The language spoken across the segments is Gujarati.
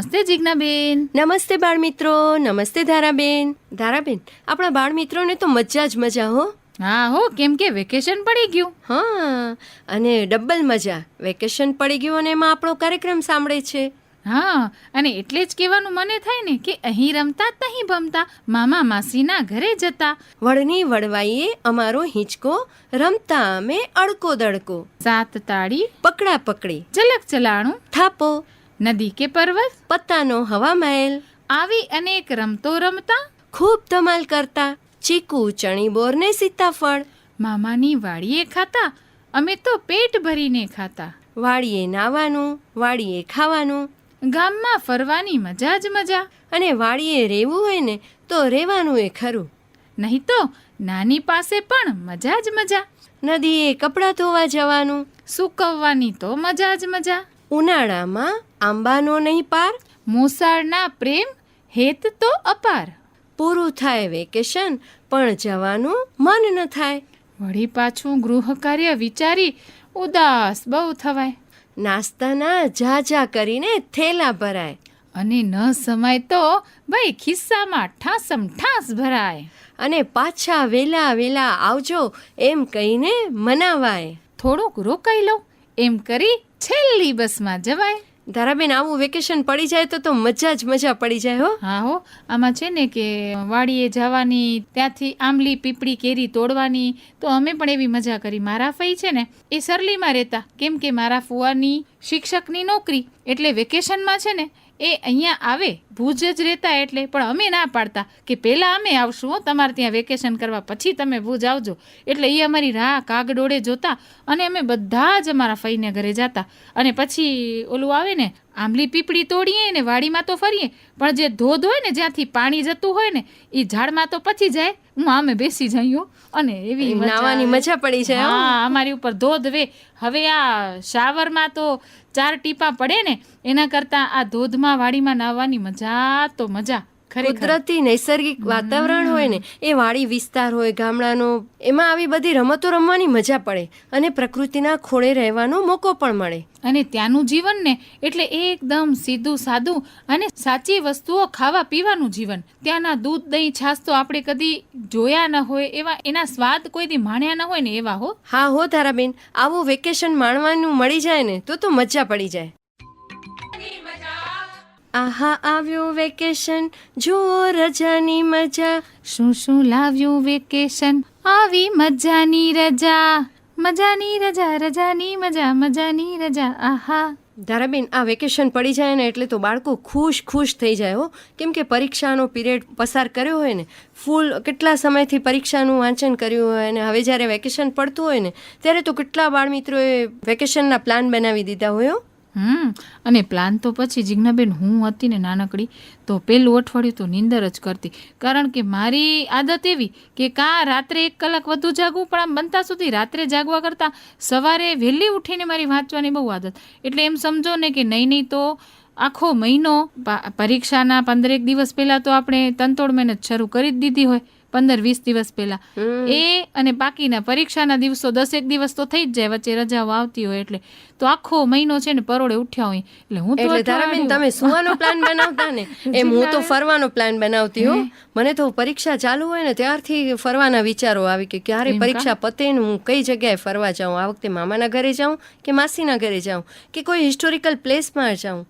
નમસ્તે નમસ્તે જિજ્ઞાબેન. નમસ્તે બાળમિત્રો નમસ્તે ધારાબેન. ધારાબેન આપણા બાળમિત્રોને તો મજા જ મજા હો. હા હો કેમ કે વેકેશન પડી ગયું. હા અને ડબલ મજા. વેકેશન પડી ગયું અને એમાં આપણો કાર્યક્રમ સાંભળે છે. હા અને એટલે જ કહેવાનું મને થાય ને કે અહીં રમતા તહીં ભમતા મામા માસીના ઘરે જતા. વળની વળવાઈએ અમારો હિંચકો રમતા અમે અડકો દડકો. સાત તાળી પકડા પકડી. ચલક ચલાણું થાપો. નદી કે પર્વત? પત્તાનો હવા મહેલ. આવી અનેક રમતો રમતા? ખૂબ ધમાલ કરતા. ચીકુ ચણી બોર ને સીતાફળ. મામાની વાડીએ ખાતા. અમે તો પેટ ભરીને ખાતા. વાડીએ નાવાનું વાડીએ ખાવાનું. ગામમાં ફરવાની મજા જ મજા. અને વાડીએ રહેવું હોય ને તો રહેવાનું એ ખરું. નહીં તો નાની પાસે પણ મજા જ મજા. નદીએ કપડાં ધોવા જવાનું. સૂકવવાની તો મજા જ મજા. ઉનાળામાં આંબાનો નહીં પાર? મોસાળના પ્રેમ હેત તો અપાર. પૂરું થાય વેકેશન પણ જવાનું મન ન થાય. વળી પાછું ગૃહ કાર્ય વિચારી ઉદાસ બહુ થવાય. નાસ્તાના ઝાઝા કરીને થેલા ભરાય. અને ન સમાય તો ભાઈ ખિસ્સામાં ઠાસમ ઠાસ ભરાય. અને પાછા વેલા વેલા આવજો એમ કહીને મનાવાય. થોડુંક રોકાઈ લઉં. એમ કરી છેલ્લી બસમાં જવાય. ધારાબેન આવું વેકેશન પડી જાય તો તો મજા જ મજા પડી જાય હો. હા હો આમાં છે ને કે વાડીએ જવાની ત્યાંથી આંબલી પીપળી કેરી તોડવાની તો અમે પણ એવી મજા કરી. મારા ફઈ છે ને એ સરલીમાં રહેતા. કેમ કે મારા ફુવાની શિક્ષકની નોકરી એટલે વેકેશનમાં છે ને એ અહીંયા આવે. ભુજ જ રહેતા એટલે. પણ અમે ના પાડતા કે પહેલાં અમે આવશું તમારે ત્યાં વેકેશન કરવા. પછી તમે ભુજ આવજો. એટલે એ અમારી રાહ કાગડોળે જોતા અને અમે બધા જ અમારા ફઈને ઘરે જતા. અને પછી ઓલું આવે ને, આંબલી પીપળી તોડીએ ને વાડીમાં તો ફરીએ. પણ જે ધોધ હોય ને, જ્યાંથી પાણી જતું હોય ને એ ઝાડમાં તો પછી જાય. હું આમે બેસી જઈયો અને એવી નાવાની મજા પડી છે હા અમારી ઉપર ધોધ વે. હવે આ શાવરમાં તો ચાર ટીપા પડે ને એના કરતાં આ ધોધમાં વાડીમાં નાહવાની મજા તો મજા. કુદરતી નૈસર્ગિક વાતાવરણ હોય ને એ વાડી વિસ્તાર હોય ગામડાનો એમાં આવી બધી રમતો રમવાની મજા પડે અને પ્રકૃતિના ખોળે રહેવાનો મોકો પણ મળે. અને ત્યાંનું જીવન ને એટલે એકદમ સીધું સાદું અને સાચી વસ્તુઓ ખાવા પીવાનું જીવન. ત્યાંના દૂધ દહીં છાશ તો આપણે કદી જોયા ન હોય એવા એના સ્વાદ કોઈ દી માણ્યા ન હોય ને એવા હો. હા હો તારાબેન આવું વેકેશન માણવાનું મળી જાય ને તો તો મજા પડી જાય. આહા આવ્યું વેકેશન, જુઓ રજાની મજા. શું શું લાવ્યું વેકેશન? આવી મજાની રજા. મજાની રજા, રજાની મજા, મજાની રજા. આહા. ધારાબેન, આ વેકેશન પડી જાય ને એટલે તો બાળકો ખુશ ખુશ થઈ જાય હો. કેમ કે પરીક્ષાનો પીરિયડ પસાર કર્યો હોય ને, ફૂલ કેટલા સમયથી પરીક્ષાનું વાંચન કર્યું હોય અને હવે જ્યારે વેકેશન પડતું હોય ને, ત્યારે તો કેટલા બાળમિત્રોએ વેકેશનના પ્લાન બનાવી દીધા હોય હમ, અને પ્લાન તો પછી જિજ્ઞાબેન, હું હતી ને નાનકડી, તો પહેલું અઠવાડિયું તો નીંદર જ કરતી. કારણ કે મારી આદત એવી કે કાં રાત્રે એક કલાક વધુ જાગવું, પણ આમ બનતા સુધી રાત્રે જાગવા કરતાં સવારે વહેલી ઉઠીને મારી વાંચવાની બહુ આદત. એટલે એમ સમજો ને કે નહીં નહીં તો આખો મહિનો પરીક્ષાના પંદરેક દિવસ પહેલાં તો આપણે તંતોડ મહેનત શરૂ કરી જ દીધી હોય. પંદર વીસ દિવસ પહેલાં. એ અને બાકીના પરીક્ષાના દિવસો દસેક દિવસ તો થઈ જ જાય વચ્ચે રજાઓ આવતી હોય એટલે. તો આખો મહિનો છે ને પરોળે ઉઠ્યા હોય. એટલે હું તો એટલે ધારાબેન તમે સુવાનો પ્લાન બનાવતા ને એમ હું તો ફરવાનો પ્લાન બનાવતી હો. મને તો પરીક્ષા ચાલુ હોય ને ત્યારથી ફરવાના વિચારો આવી કે ક્યારે પરીક્ષા પતે ને હું કઈ જગ્યાએ ફરવા જાઉં? આ વખતે મામાના ઘરે જાઉં કે માસીના ઘરે જાઉં? કે કોઈ હિસ્ટોરિકલ પ્લેસમાં જાઉં?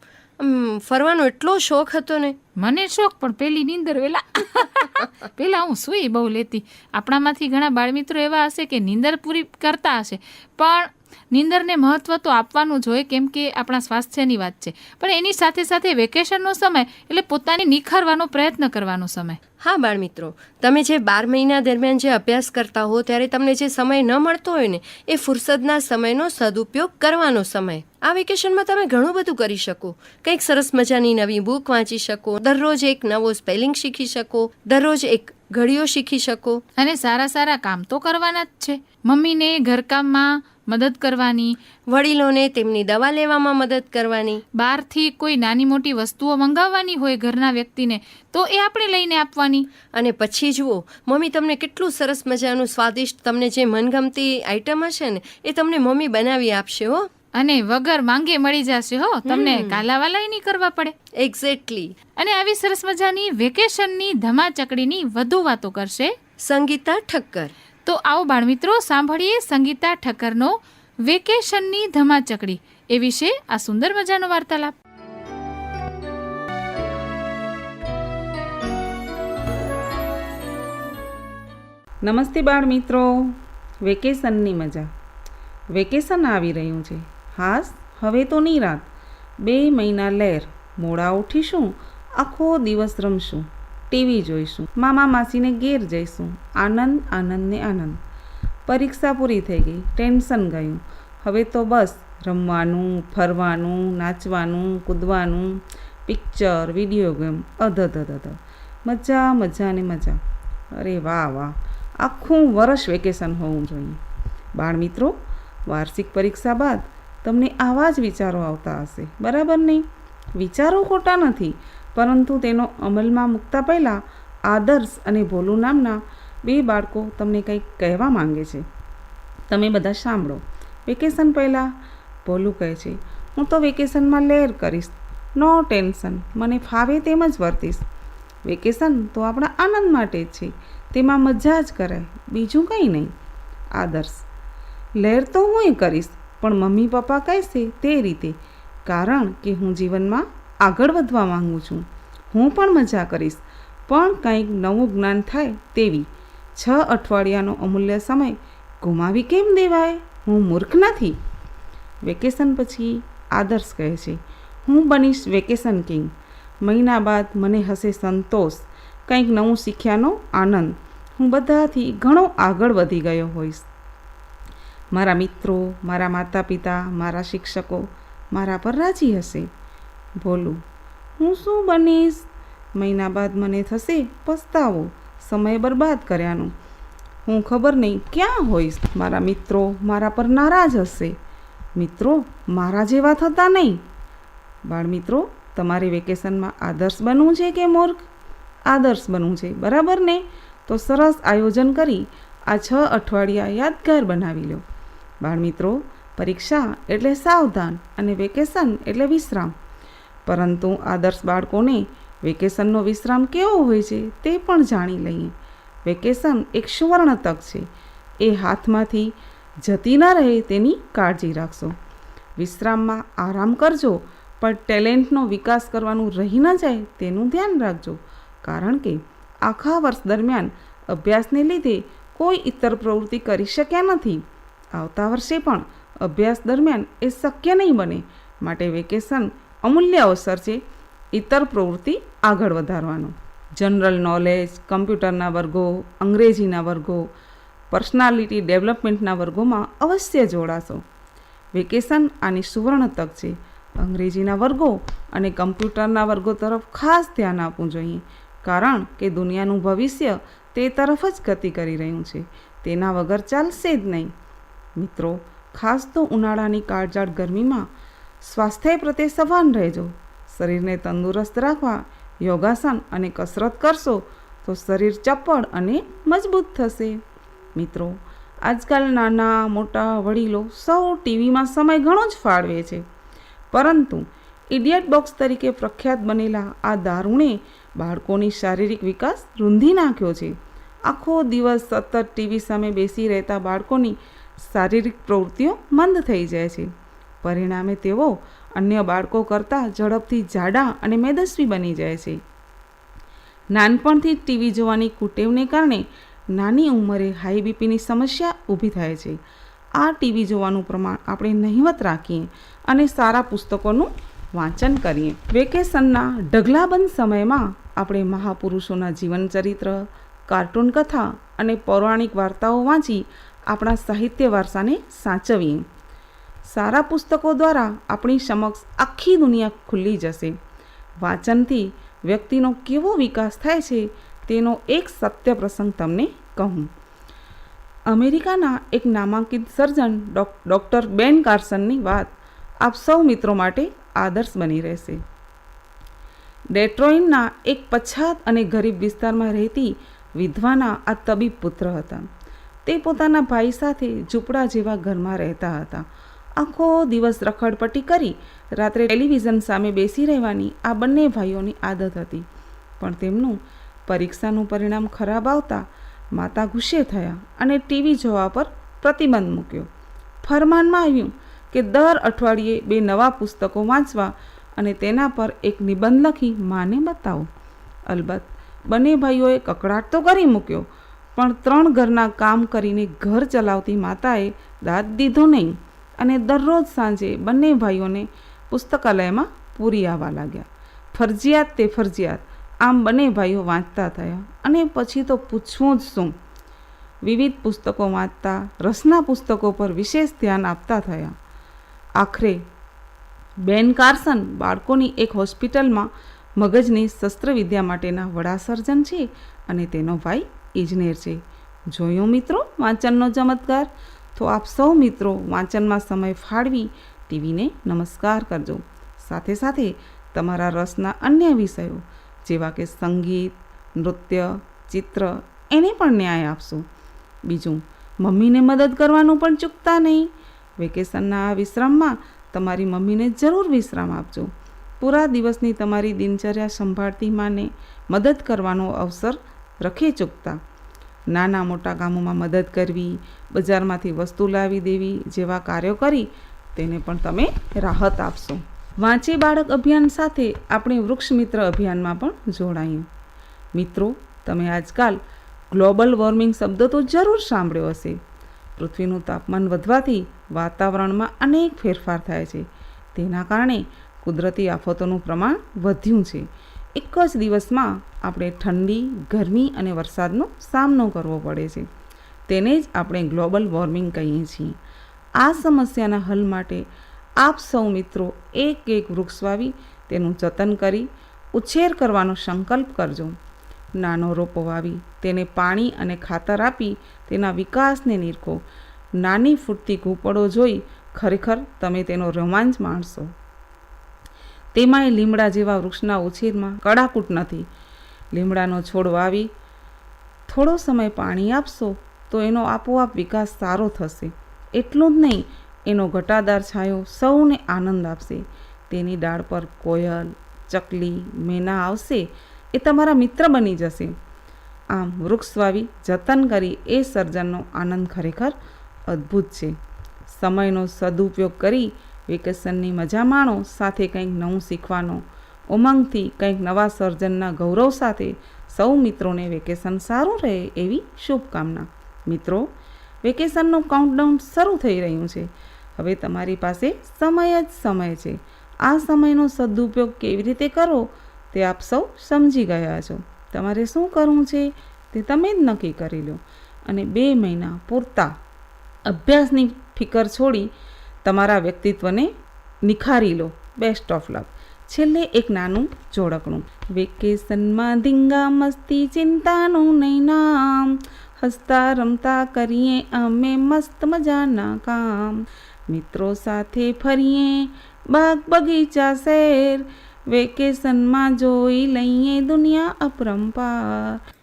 ફરવાનો એટલો શોખ હતો ને. મને શોખ, પણ પેલી નીંદર વેલા. પેલા હું સુઈ બહુ લેતી. આપણામાંથી ઘણા બાળમિત્રો એવા હશે કે નીંદર પૂરી કરતા હશે. પણ નીંદરને મહત્વ તો આપવાનું જોઈએ કેમ કે આપણા સ્વાસ્થ્યની વાત છે. પણ એની સાથે સાથે વેકેશનનો સમય એટલે પોતાને નિખારવાનો પ્રયત્ન કરવાનો સમય. હા બાળ મિત્રો તમે જે બાર મહિના દરમિયાન જે અભ્યાસ કરતા હો ત્યારે તમને જે સમય ન મળતો હોય ને એ ફુરસદના સમયનો સદુપયોગ કરવાનો સમય. આ વેકેશનમાં તમે ઘણું બધું કરી શકો. કંઈક સરસ મજાની નવી બુક વાંચી શકો દરરોજ એક નવો સ્પેલિંગ શીખી શકો દરરોજ એક ઘડીઓ શીખી શકો. અને સારા સારા કામ તો કરવાના જ છે. મમ્મીને ઘરકામમાં મદદ કરવાની. વડીલોને તેમની દવા લેવામાં મદદ કરવાની. બહારથી કોઈ નાની મોટી વસ્તુઓ મંગાવવાની હોય ઘરના વ્યક્તિને તો એ આપણે લઈને આપવાની. અને પછી જુઓ મમ્મી તમને કેટલું સરસ મજાનું સ્વાદિષ્ટ તમને જે મનગમતી આઈટમ હશે ને એ તમને મમ્મી બનાવી આપશે હો. અને વગર માંગે મળી જશે હો. તમને કાલાવાલાય નહીં કરવા પડે. એક્ઝેક્ટલી અને આવી સરસ મજાની વેકેશનની ધમાચકડીની વધુ વાતો કરશે. સંગીતા ઠક્કર. તો આવો બાળમિત્રો, સાંભળીએ સંગીતા ઠક્કરનો વેકેશનની ધમાચકડી. એ વિશે આ સુંદર મજાનો વાર્તાલાપ. નમસ્તે બાળ મિત્રો વેકેશનની મજા. વેકેશન આવી રહ્યું છે. હાસ, હવે તો નહીં રાત. બે મહિના લહેર. મોડા ઉઠીશું, આખો દિવસ રમશું. ટીવી જોઈશું. મામા માસીને ઘેર જઈશું. આનંદ આનંદ ને આનંદ. પરીક્ષા પૂરી થઈ ગઈ. ટેન્શન ગયું. હવે તો બસ રમવાનું, ફરવાનું, નાચવાનું, કૂદવાનું, પિક્ચર, વીડિયો ગેમ, અધ અધધ અધ અધ. મજા મજા ને મજા. અરે વાહ વાહ. આખું વર્ષ વેકેશન હોવું જોઈએ. બાળ મિત્રો, વાર્ષિક પરીક્ષા બાદ તમને આવા જ વિચારો આવતા હશે. બરાબર નહીં? વિચારો ખોટા નથી. પરંતુ તેનો અમલમાં મૂકતા પહેલાં આદર્શ અને ભોલુ નામના બે બાળકો તમને કંઈક કહેવા માંગે છે. તમે બધા સાંભળો. વેકેશન પહેલાં ભોલું કહે છે, હું તો વેકેશનમાં લહેર કરીશ. No tension. મને ફાવે તેમ જ વર્તીશ. વેકેશન તો આપણા આનંદ માટે જ છે. તેમાં મજા જ કરાય બીજું કંઈ નહીં. આદર્શ. લહેર તો હું કરીશ, પણ મમ્મી પપ્પા કહેશે તે રીતે. કારણ કે હું જીવનમાં આગળ વધવા માંગુ છું. હું પણ મજા કરીશ, પણ કંઈક નવું જ્ઞાન થાય તેવી. છ અઠવાડિયાનો અમૂલ્ય સમય. ગુમાવી કેમ દેવાય? હું મૂર્ખ નથી. વેકેશન પછી આદર્શ કહે છે, હું બનીશ વેકેશન કિંગ. મહિના બાદ મને હશે સંતોષ, કંઈક નવું શીખ્યાનો આનંદ. હું બધાથી ઘણો આગળ વધી ગયો હોઈશ. મારા મિત્રો, મારા માતા પિતા મારા શિક્ષકો મારા પર રાજી હશે. બોલું, હું શું બનીશ? મહિના બાદ મને થશે, પસ્તાવો. સમય બરબાદ કર્યાનો. હું ખબર નહીં ક્યાં હોઈશ. મારા મિત્રો મારા પર નારાજ હશે. મિત્રો, મારા જેવા થતા નહીં. બાળમિત્રો તમારે વેકેશનમાં આદર્શ બનવું છે કે મૂર્ખ? આદર્શ બનવું છે. બરાબર ને? તો સરસ આયોજન કરી આ છ અઠવાડિયા યાદગાર બનાવી લો. બાળમિત્રો પરીક્ષા એટલે સાવધાન અને વેકેશન એટલે વિશ્રામ. પરંતુ આદર્શ બાળકોને વેકેશનનો વિશ્રામ કેવો હોય છે તે પણ જાણી લઈએ. વેકેશન એક સુવર્ણ તક છે. એ હાથમાંથી જતી ન રહે તેની કાળજી રાખશો. વિશ્રામમાં આરામ કરજો, પણ ટેલેન્ટનો વિકાસ કરવાનું રહી ન જાય તેનું ધ્યાન રાખજો. કારણ કે આખા વર્ષ દરમિયાન અભ્યાસને લીધે કોઈ ઇતર પ્રવૃત્તિ કરી શક્યા નથી. આવતા વર્ષે પણ અભ્યાસ દરમિયાન એ શક્ય નહીં બને. માટે વેકેશન અમૂલ્ય અવસર છે ઇતર પ્રવૃત્તિ આગળ વધારવાનો. જનરલ નોલેજ કમ્પ્યુટરના વર્ગો, અંગ્રેજીના વર્ગો પર્સનાલિટી ડેવલપમેન્ટના વર્ગોમાં અવશ્ય જોડાશો. વેકેશન આની સુવર્ણ તક છે. અંગ્રેજીના વર્ગો અને કમ્પ્યુટરના વર્ગો તરફ ખાસ ધ્યાન આપવું જોઈએ, કારણ કે દુનિયાનું ભવિષ્ય તે તરફ જ ગતિ કરી રહ્યું છે. તેના વગર ચાલશે જ નહીં. મિત્રો, ખાસ તો ઉનાળાની કાળજાળ ગરમીમાં સ્વાસ્થ્ય પ્રત્યે સભાન રહેજો. શરીરને તંદુરસ્ત રાખવા, યોગાસન અને કસરત કરશો, તો શરીર ચપ્પળ અને મજબૂત થશે. મિત્રો આજકાલ નાના, મોટા વડીલો સૌ ટીવીમાં સમય ઘણો જ ફાળવે છે. પરંતુ ઇડિયટ બોક્સ તરીકે પ્રખ્યાત બનેલા આ દારૂણે બાળકોની શારીરિક વિકાસ રૂંધી નાખ્યો છે. આખો દિવસ સતત ટીવી સામે બેસી રહેતા બાળકોની શારીરિક પ્રવૃત્તિઓ મંદ થઈ જાય છે. પરિણામે તેઓ અન્ય બાળકો કરતાં ઝડપથી જાડા અને મેદસ્વી બની જાય છે. નાનપણથી જ ટીવી જોવાની કુટેવને કારણે નાની ઉંમરે હાઈ બીપીની સમસ્યા ઊભી થાય છે. આ ટીવી જોવાનું પ્રમાણ આપણે નહિવત રાખીએ અને સારા પુસ્તકોનું વાંચન કરીએ. વેકેશનના ઢગલાબંધ સમયમાં આપણે મહાપુરુષોના જીવન ચરિત્ર કાર્ટૂન કથા અને પૌરાણિક વાર્તાઓ વાંચી આપણા સાહિત્ય વારસાને સાચવીએ. સારા પુસ્તકો દ્વારા આપણી સમક્ષ આખી દુનિયા ખુલ્લી જશે. વાંચનથી વ્યક્તિનો કેવો વિકાસ થાય છે તેનો એક સત્ય પ્રસંગ તમને કહું. અમેરિકાના એક નામાંકિત સર્જન ડોક, ડૉક્ટર બેન કાર્સનની વાત આપ સૌ મિત્રો માટે આદર્શ બની રહેશે. ડેટ્રોઇનના એક પછાત અને ગરીબ વિસ્તારમાં રહેતી વિધવાના આ તબીબ પુત્ર હતા. તે પોતાના ભાઈ સાથે ઝૂંપડા જેવા ઘરમાં રહેતા હતા. આખો દિવસ રખડપટ્ટી કરી રાત્રે ટેલિવિઝન સામે બેસી રહેવાની આ બંને ભાઈઓની આદત હતી. પણ તેમનું પરીક્ષાનું પરિણામ ખરાબ આવતા માતા ગુસ્સે થયા અને ટીવી જોવા પર પ્રતિબંધ મૂક્યો. ફરમાનમાં આવ્યું કે દર અઠવાડિયે બે નવા પુસ્તકો વાંચવા અને તેના પર એક નિબંધ લખી માને બતાવો. અલબત્ત, બંને ભાઈઓએ કકડાટ તો કરી મૂક્યો, પણ ત્રણ ઘરના કામ કરીને ઘર ચલાવતી માતાએ દાદ દીધો નહીં. અને દરરોજ સાંજે બંને ભાઈઓને પુસ્તકાલયમાં પૂરી આવવા લાગ્યા. ફરજિયાત તે ફરજિયાત, આમ બંને ભાઈઓ વાંચતા થયા અને પછી તો પૂછવું જ શું? વિવિધ પુસ્તકો વાંચતા, રસના પુસ્તકો પર વિશેષ ધ્યાન આપતા થયા. આખરે, બેન કાર્સન બાળકોની એક હોસ્પિટલમાં મગજની શસ્ત્રવિદ્યા માટેના વડા સર્જન છે અને તેનો ભાઈ ઇજનેર છે. જોયું મિત્રો, વાંચનનો ચમત્કાર? તો આપ સૌ મિત્રો વાંચનમાં સમય ફાળવી ટીવીને નમસ્કાર કરજો. સાથે સાથે તમારા રસના અન્ય વિષયો, જેવા કે સંગીત, નૃત્ય, ચિત્ર, એને પણ ન્યાય આપશો. બીજું, મમ્મીને મદદ કરવાનું પણ ચૂકતા નહીં. વેકેશનના આ વિશ્રામમાં તમારી મમ્મીને જરૂર વિશ્રામ આપજો. પૂરા દિવસની તમારી દિનચર્યા સંભાળતી માને મદદ કરવાનો અવસર રખી ચૂકતા. નાના મોટા કામોમાં મદદ કરવી, બજારમાંથી વસ્તુ લાવી દેવી જેવા કાર્યો કરી તેને પણ તમે રાહત આપશો. વાંચે બાળક અભિયાન સાથે આપણે વૃક્ષ મિત્ર અભિયાનમાં પણ જોડાયું. મિત્રો, તમે આજકાલ ગ્લોબલ વોર્મિંગ શબ્દ તો જરૂર સાંભળ્યો હશે. પૃથ્વીનું તાપમાન વધવાથી વાતાવરણમાં અનેક ફેરફાર થાય છે. તેના કારણે કુદરતી આફતોનું પ્રમાણ વધ્યું છે. એક જ દિવસમાં આપણે ઠંડી, ગરમી અને વરસાદનો સામનો કરવો પડે છે. તેને જ આપણે ગ્લોબલ વોર્મિંગ કહીએ છીએ. આ સમસ્યાના હલ માટે આપ સૌ મિત્રો એક એક વૃક્ષ વાવી, તેનું જતન કરી, ઉછેર કરવાનો સંકલ્પ કરજો. નાનો રોપો વાવી, તેને પાણી અને ખાતર આપી, તેના વિકાસને નીરખો. નાની ફૂટતી કૂપળો જોઈ, ખરેખર તમે તેનો રોમાંચ માણશો. તેમાંય લીમડા જેવા વૃક્ષના ઉછેરમાં કડાકૂટ નથી. લીમડાનો છોડ વાવી, થોડો સમય પાણી આપશો તો એનો આપોઆપ વિકાસ સારો થશે. એટલું જ નહીં, એનો ઘટાદાર છાંયો સૌને આનંદ આપશે. તેની ડાળ પર કોયલ, ચકલી, મેના આવશે, એ તમારા મિત્ર બની જશે. આમ વૃક્ષ વાવી, જતન કરી એ સર્જનનો આનંદ ખરેખર અદ્ભુત છે. સમયનો સદુપયોગ કરી વેકેશનની મજા માણો, સાથે કંઈક નવું શીખવાનો. ઉમંગથી કંઈક નવા સર્જનના ગૌરવ સાથે સૌ મિત્રોને વેકેશન સારું રહે એવી શુભકામના. મિત્રો, વેકેશનનું કાઉન્ટડાઉન શરૂ થઈ રહ્યું છે. હવે તમારી પાસે સમય જ સમય છે. આ સમયનો સદુપયોગ કેવી રીતે કરો તે આપ સૌ સમજી ગયા છો. તમારે શું કરવું છે તે તમે જ નક્કી કરી લો. અને બે મહિના પૂરતા અભ્યાસની ફિકર છોડી તમારા વ્યક્તિત્વને નિખારી લો. બેસ્ટ ઓફ લક છેલ્લે એક નાનું જોડકણું. વેકેશનમાં ધીંગા મસ્તી, ચિંતાનું નહીં નામ. હસતા, રમતા કરીએ અમે મસ્ત મજાના કામ. મિત્રો સાથે ફરીએ, બાગ બગીચા શેર. વેકેશનમાં જોઈ લઈએ દુનિયા અપરંપાર.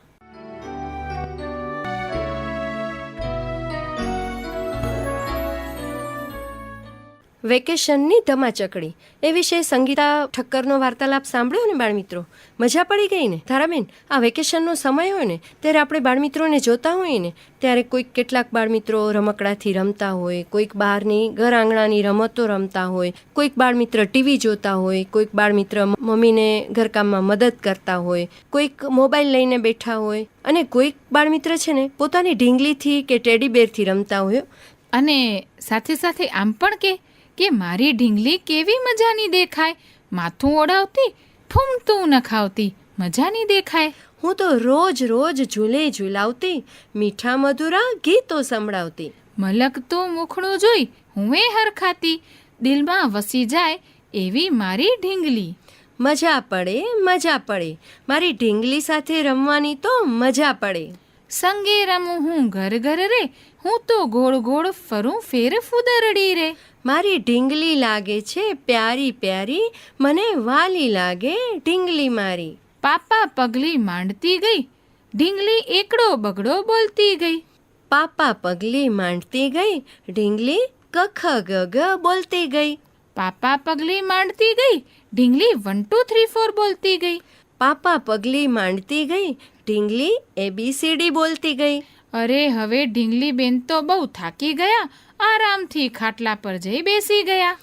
વેકેશનની ધમાચકડી. એ વિશે સંગીતા ઠક્કરનો વાર્તાલાપ સાંભળ્યો ને બાળમિત્રો? મજા પડી ગઈ ને? તારાબેન આ વેકેશનનો સમય હોય ને, ત્યારે આપણે બાળમિત્રોને જોતા હોઈએ ને, ત્યારે કોઈક કેટલાક બાળમિત્રો રમકડાથી રમતા હોય, કોઈક બહારની ઘર આંગણાની રમતો રમતા હોય, કોઈક બાળમિત્ર ટીવી જોતા હોય, કોઈક બાળમિત્ર મમ્મીને ઘરકામમાં મદદ કરતા હોય, કોઈક મોબાઈલ લઈને બેઠા હોય, અને કોઈક બાળમિત્ર છે ને, પોતાની ઢીંગલીથી કે ટેડીબેરથી રમતા હોય અને સાથે સાથે આમ પણ કે કે મારી ઢીંગલી કેવી મજાની દેખાય? માથું ઓડાવતી ફૂમતું નખાવતી મજાની દેખાય. હું તો રોજ રોજ ઝૂલે ઝૂલાવતી મીઠા મધુરા ગીતો સંભળાવતી. મલકતું મુખડું જોઈ હું એ હરખાતી. દિલમાં વસી જાય એવી મારી ઢીંગલી. મજા પડે મજા પડે. મારી ઢીંગલી સાથે રમવાની તો મજા પડે. સંગે રમું હું ઘર ઘર રે હું તો ગોળ ગોળ ફરું ફેર ફુદરડી રે. મારી ઢીંગલી લાગે છે પ્યારી પ્યારી મને વાલી લાગે ઢીંગલી મારી. પાપા પગલી માંડતી ગઈ ઢીંગલી એકડો બગડો બોલતી ગઈ. પાપા પગલી માંડતી ગઈ ઢીંગલી ક ખ ગ ગ બોલતી ગઈ. પાપા પગલી માંડતી ગઈ ઢીંગલી વન ટુ થ્રી ફોર બોલતી ગઈ. પાપા પગલી માંડતી ગઈ ઢીંગલી એબીસીડી બોલતી ગઈ. અરે હવે ઢીંગલી બેન તો બહુ થાકી ગયા આરામથી ખાટલા પર જઈ બેસી ગયા.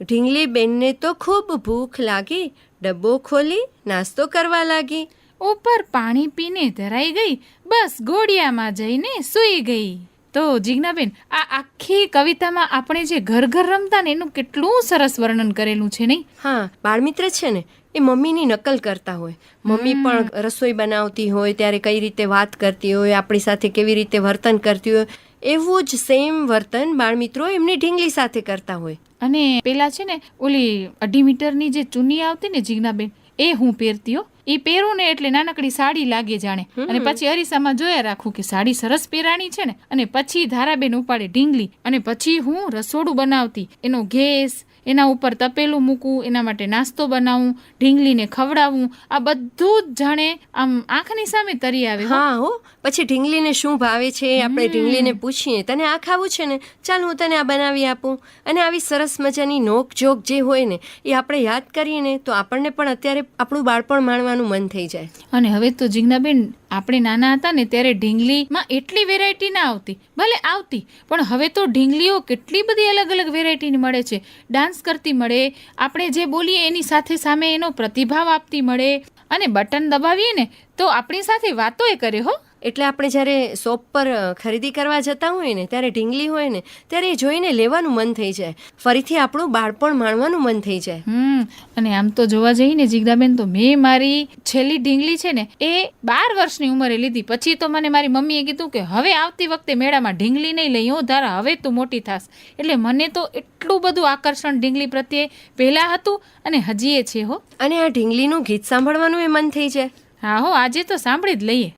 ઢીંગલી બેનને તો ખૂબ ભૂખ લાગી ડબ્બો ખોલી નાસ્તો કરવા લાગી. ઉપર પાણી પીને ધરાઈ ગઈ બસ ગોળિયામાં જઈને સૂઈ ગઈ. તો જીજ્ઞાબેન આ આખી કવિતામાં આપણે જે ઘર ઘર રમતા ને એનું કેટલું સરસ વર્ણન કરેલું છે નહીં? હા બાળમિત્ર છે ને એ મમ્મીની નકલ કરતા હોય. મમ્મી પણ રસોઈ બનાવતી હોય ત્યારે કઈ રીતે વાત કરતી હોય આપણી સાથે કેવી રીતે વર્તન કરતી હોય એવું જ સેમ વર્તન બાળમિત્રો એમની ઢીંગલી સાથે કરતા હોય. અને પેલા છે ને ઓલી અઢી મીટરની જે ચૂની આવતી ને જીજ્ઞાબેન એ હું પહેરતી હો. એ પહેરું ને એટલે નાનકડી સાડી લાગે જાણે. અને પછી અરીસામાં જોયા રાખું કે સાડી સરસ પહેરાણી છે ને અને પછી ધારાબેન ઉપાડે ઢીંગલી અને પછી હું રસોડું બનાવતી. એનો ગેસ એના ઉપર તપેલું મૂકવું એના માટે નાસ્તો બનાવવું ઢીંગલીને ખવડાવવું આ બધું જ જાણે આમ આંખની સામે તરી આવે હા. હો પછી ઢીંગલીને શું ભાવે છે આપણે ઢીંગલીને પૂછીએ. તને આ ખાવું છે ને? ચાલ હું તને આ બનાવી આપું. અને આવી સરસ મજાની નોક જોક જે હોય ને એ આપણે યાદ કરીએ ને તો આપણને પણ અત્યારે આપણું બાળપણ માણવાનું મન થઈ જાય. અને હવે તો જીજ્ઞાબેન આપણે નાના હતા ને ત્યારે ઢીંગલીમાં એટલી વેરાયટી ના આવતી. ભલે આવતી, પણ હવે તો ઢીંગલીઓ કેટલી બધી અલગ અલગ વેરાયટીની મળે છે. ડાન્સ કરતી મળે, આપણે જે બોલીએ એની સાથે સામે એનો પ્રતિભાવ આપતી મળે. અને બટન દબાવીએ ને, તો આપણી સાથે વાતોય કરે હો. એટલે આપણે જ્યારે શોપ પર ખરીદી કરવા જતા હોય ને ત્યારે ઢીંગલી હોય ને ત્યારે એ જોઈને લેવાનું મન થઈ જાય. ફરીથી આપણું બાળપણ માણવાનું મન થઈ જાય. હમ અને આમ તો જોવા જઈએ ને જીગદાબેન તો મેં મારી છેલ્લી ઢીંગલી છે ને એ બાર વર્ષની ઉંમરે લીધી. પછી તો મને મારી મમ્મીએ કીધું કે હવે આવતી વખતે મેળામાં ઢીંગલી નહીં લઈ હો તારા હવે તું મોટી થાસ એટલે મને તો એટલું બધું આકર્ષણ ઢીંગલી પ્રત્યે પહેલાં હતું અને હજીએ છે હો. અને આ ઢીંગલીનું ગીત સાંભળવાનું એ મન થઈ જાય. હા હો આજે તો સાંભળી જ લઈએ.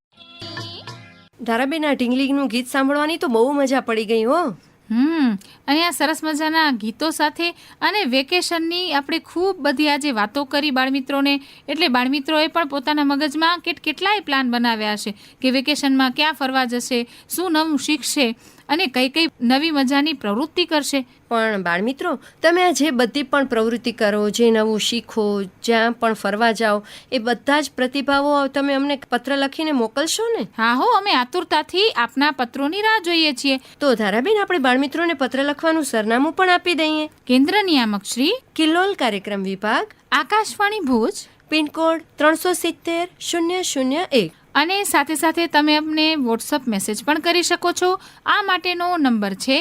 ધારાબેન આ ગીત સાંભળવાની તો બહુ મજા પડી ગઈ, હો. હમ આ સરસ મજાના ગીતો સાથે અને વેકેશનની આપણે ખૂબ બધી આજે વાતો કરી બાળમિત્રોને. એટલે બાળમિત્રોએ પણ પોતાના મગજમાં કેટ, કેટલાય પ્લાન બનાવ્યા છે કે વેકેશનમાં ક્યાં ફરવા જશે, શું નવું શીખશે. અને કઈ કઈ નવી મજાની પ્રવૃત્તિ કરશે. પણ બાળમિત્રો તમે આ જે બધી પણ પ્રવૃત્તિ કરો જે નવું શીખો જ્યાં પણ ફરવા જાઓ એ બધા જ પ્રતિભાવો તમે અમને પત્ર લખીને મોકલશો ને? હા હો અમે આતુરતાથી આપના પત્રોની રાહ જોઈએ છીએ. તો ધારાબેન આપણે બાળમિત્રોને પત્ર લખવાનું સરનામું પણ આપી દઈએ. કેન્દ્ર નિયામક શ્રી કિલ્લોલ કાર્યક્રમ વિભાગ. આકાશવાણી ભુજ. પિનકોડ ત્રણસો સિત્તેર શૂન્ય શૂન્ય એક. અને સાથે સાથે તમે અમને વોટ્સઅપ મેસેજ પણ કરી શકો છો. આ માટેનો નંબર છે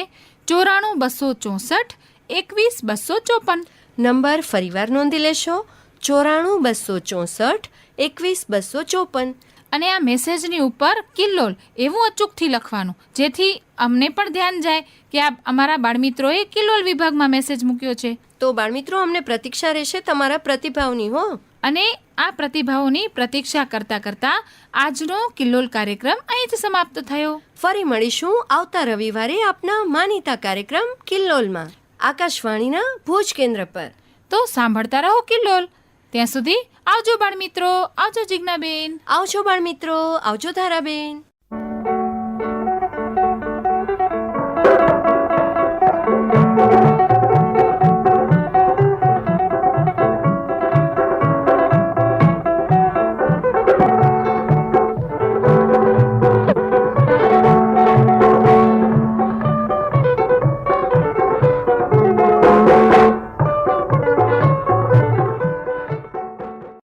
ચોરાણું બસો ચોસઠ એકવીસ બસો ચોપન. નંબર ફરીવાર નોંધી લેશો ચોરાણું બસો ચોસઠ એકવીસ બસો ચોપન. અને આ મેસેજની ઉપર કિલ્લોલ એવું અચૂકથી લખવાનું જેથી અમને પણ ધ્યાન જાય કે આ અમારા બાળમિત્રોએ કિલ્લોલ વિભાગમાં મેસેજ મૂક્યો છે. તો બાળમિત્રો અમને પ્રતીક્ષા રહેશે તમારા પ્રતિભાવની હો. અને આ પ્રતિભાવોની પ્રતીક્ષા કરતા કરતા આજનો કિલ્લોલ કાર્યક્રમ અહીં જ સમાપ્ત થયો. ફરી મળીશું આવતા રવિવારે આપના માનીતા કાર્યક્રમ કિલ્લોલમાં. આકાશવાણીના ભુજ કેન્દ્ર પર. તો સાંભળતા રહો કિલ્લોલ. ત્યાં સુધી આવજો બાળમિત્રો આવજો જિજ્ઞાબેન. આવજો બાળમિત્રો આવજો ધારાબેન.